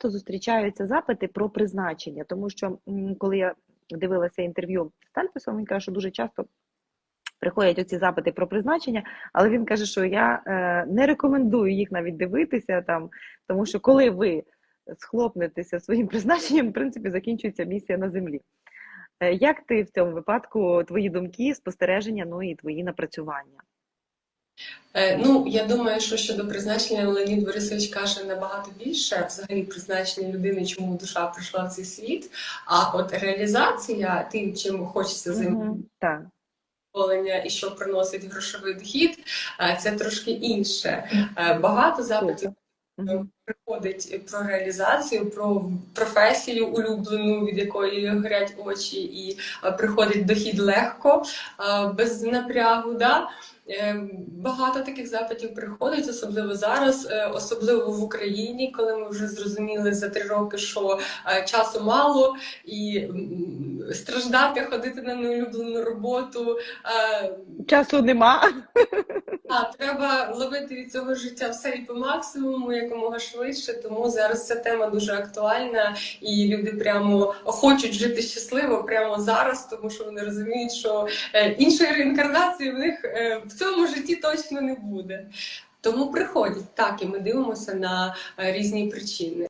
часто зустрічаються запити про призначення, тому що коли я дивилася інтерв'ю з Тальпесом, він каже, що дуже часто приходять оці запити про призначення, але він каже, що я е, не рекомендую їх навіть дивитися там, тому що коли ви схлопнетеся своїм призначенням, в принципі, закінчується місія на землі. Е, Як ти в цьому випадку, твої думки, спостереження, ну і твої напрацювання? Е, Ну, я думаю, що щодо призначення Леонід Борисович каже набагато більше взагалі призначення людини, чому душа прийшла в цей світ. А от реалізація тим, чим хочеться Мгм, Так. і що приносить грошовий дохід, е, це трошки інше. Е, Багато запитів приходить про реалізацію, про професію улюблену, від якої горять очі, і приходить дохід легко, без напрягу. Да? Е, Багато таких запитів приходить, особливо зараз, е, особливо в Україні, коли ми вже зрозуміли за три роки, що е, часу мало, і страждати, ходити на неулюблену роботу. е, Часу нема. А, треба ловити від цього життя все і по максимуму, якомога швидше. Тому зараз ця тема дуже актуальна, і люди прямо хочуть жити щасливо прямо зараз, тому що вони розуміють, що е, іншої реінкарнації в них е, в цьому житті точно не буде. Тому приходять так, і ми дивимося на е, різні причини.